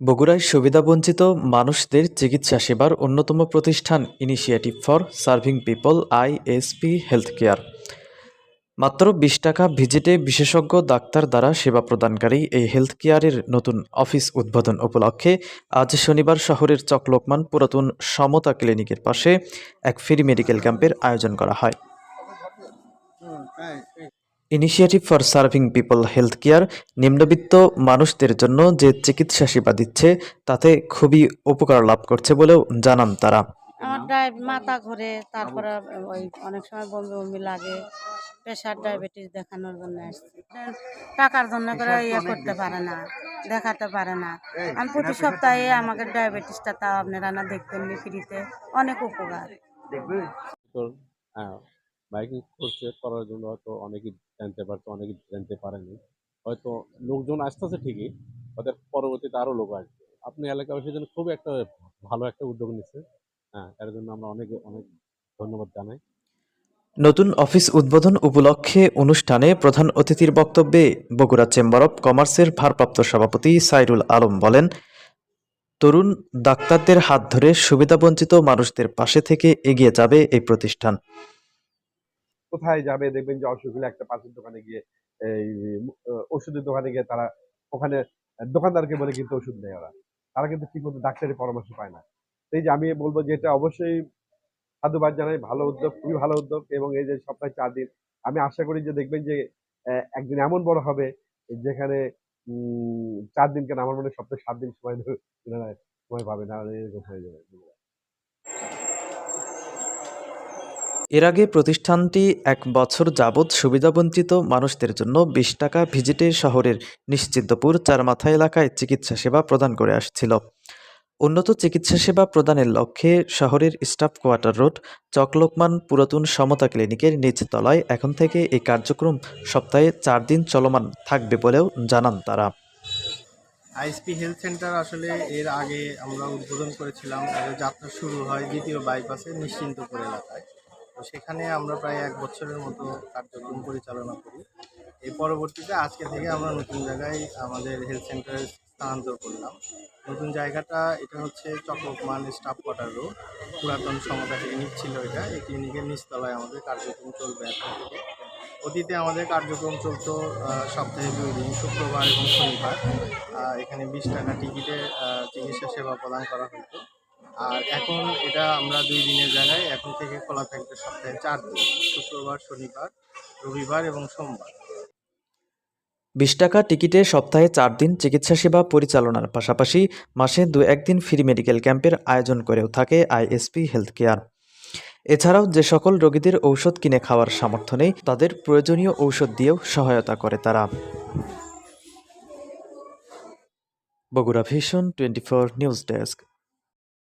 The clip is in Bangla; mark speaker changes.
Speaker 1: বগুড়ায় সুবিধাবঞ্চিত মানুষদের চিকিৎসা সেবার অন্যতম প্রতিষ্ঠান initiative for serving people ISP health care মাত্র বিশ টাকা ভিজিটে বিশেষজ্ঞ ডাক্তার দ্বারা সেবা প্রদানকারী এই হেলথ কেয়ারের নতুন অফিস উদ্বোধন উপলক্ষে আজ শনিবার শহরের চকলোকমান পুরাতন সমতা ক্লিনিকের পাশে এক ফ্রি মেডিকেল ক্যাম্পের আয়োজন করা হয়। Initiative for serving people health care নিম্নবিত্ত মানুষদের জন্য যে চিকিৎসা সেবা দিচ্ছে তাতে খুবই উপকার লাভ করছে বলেও জানান তারা।
Speaker 2: আমার ডায় মাথা ঘোরে তারপরে ওই অনেক সময় বমি বমি লাগে প্রেশার ডায়াবেটিস দেখানোর জন্য আসছি। টাকার জন্য করে ইয়ে করতে পারে না দেখাতে পারে না। আমি প্রতি সপ্তাহে আমাকে ডায়াবেটিসটা তাও আপনারা না দেখতেন ফ্রিতে। অনেক উপকার।
Speaker 3: বাইকিং করছে করার জন্য হয়তো অনেকেই জানতে পারতো অনেকেই জানতে পারেনি। হয়তো লোকজন আসতেছে ঠিকই, ওদের পরবর্তীতে আরও লোক আসবে। আপনি এলাকাবাসীর জন্য খুব একটা ভালো একটা উদ্যোগ নিচ্ছে। হ্যাঁ এর জন্য আমরা অনেক অনেক ধন্যবাদ জানাই।
Speaker 1: নতুন অফিস উদ্বোধন উপলক্ষে অনুষ্ঠানে প্রধান অতিথির বক্তব্যে বগুড়া চেম্বার অব কমার্সের ভারপ্রাপ্ত সভাপতি সাইরুল আলম বলেন, তরুণ ডাক্তারদের হাত ধরে সুবিধাবঞ্চিত মানুষদের পাশে থেকে এগিয়ে যাবে এই প্রতিষ্ঠান।
Speaker 4: কোথায় যাবে? দেখবেন যে অসুখ হলে একটা পাশের দোকানে গিয়ে এই ওষুধের দোকানে গিয়ে তারা ওখানে দোকানদারকে বলে কিন্তু ওষুধ নেয় ওরা। তারা কিন্তু ঠিক মতো ডাক্তারের পরামর্শ পায় না। এই যে আমি বলব যে এটা অবশ্যই সাধুবাদ জানাই। ভালো উদ্যোগ, খুবই ভালো উদ্যোগ এবং এই যে সপ্তাহে চার দিন আমি আশা করি যে দেখবেন যে একদিন এমন বড় হবে যেখানে চার দিন কেন আমার মনে সপ্তাহে সাত দিন সময় ধরে সময় পাবে না এরকম হয়ে যাবে।
Speaker 1: এর আগে প্রতিষ্ঠানটি এক বছর যাবৎ সুবিধাবঞ্চিত মানুষদের জন্য বিশ টাকা ভিজিটে শহরের নিশ্চিন্তপুর চারমাথা এলাকায় চিকিৎসা সেবা প্রদান করে আসছিল। উন্নত চিকিৎসা সেবা প্রদানের লক্ষ্যে শহরের স্টাফ কোয়ার্টার রোড চকলোকমান পুরাতন সমতা ক্লিনিকের নিচ তলায় এখন থেকে এই কার্যক্রম সপ্তাহে চার দিন চলমান থাকবে বলেও জানান তারা।
Speaker 5: আইএসপি হেলথ সেন্টার আসলে এর আগে আমরা উদ্বোধন করেছিলাম। যাত্রা শুরু হয় দ্বিতীয় বাইপাসে নিশ্চিন্তপুর এলাকায়। তো সেখানে আমরা প্রায় এক বছরের মতো কার্যক্রম পরিচালনা করি। এই পরবর্তীতে আজকে থেকে আমরা নতুন জায়গায় আমাদের হেলথ সেন্টারে স্থানান্তর করলাম। নতুন জায়গাটা, এটা হচ্ছে চকমকমান স্টাফ কোয়ার্টার রোড পুরাতন সমতা ক্লিনিক ছিল এটা। এই ক্লিনিকের নিচতলায় আমাদের কার্যক্রম চলবে এখন থেকে। অতীতে আমাদের কার্যক্রম চলতো সপ্তাহে দুই দিন, শুক্রবার এবং শনিবার। এখানে বিশ টাকা টিকিটে চিকিৎসা সেবা প্রদান করা হতো। আর এখন এটা আমরা দুই দিনের জায়গায়, এখন থেকে খোলা থাকবে সপ্তাহে চার দিন, শুক্রবার, শনিবার, রবিবার এবং সোমবার।
Speaker 1: বিশ টাকা টিকিটে সপ্তাহে চার দিন চিকিৎসা সেবা পরিচালনার পাশাপাশি মাসে দু একদিন ফ্রি মেডিকেল ক্যাম্পের আয়োজন করেও থাকে আইএসপি হেলথ কেয়ার এছাড়াও যে সকল রোগীদের ঔষধ কিনে খাওয়ার সামর্থ্য নেই, তাদের প্রয়োজনীয় ঔষধ দিয়েও সহায়তা করে তারা। Bogura vision twenty four news desk.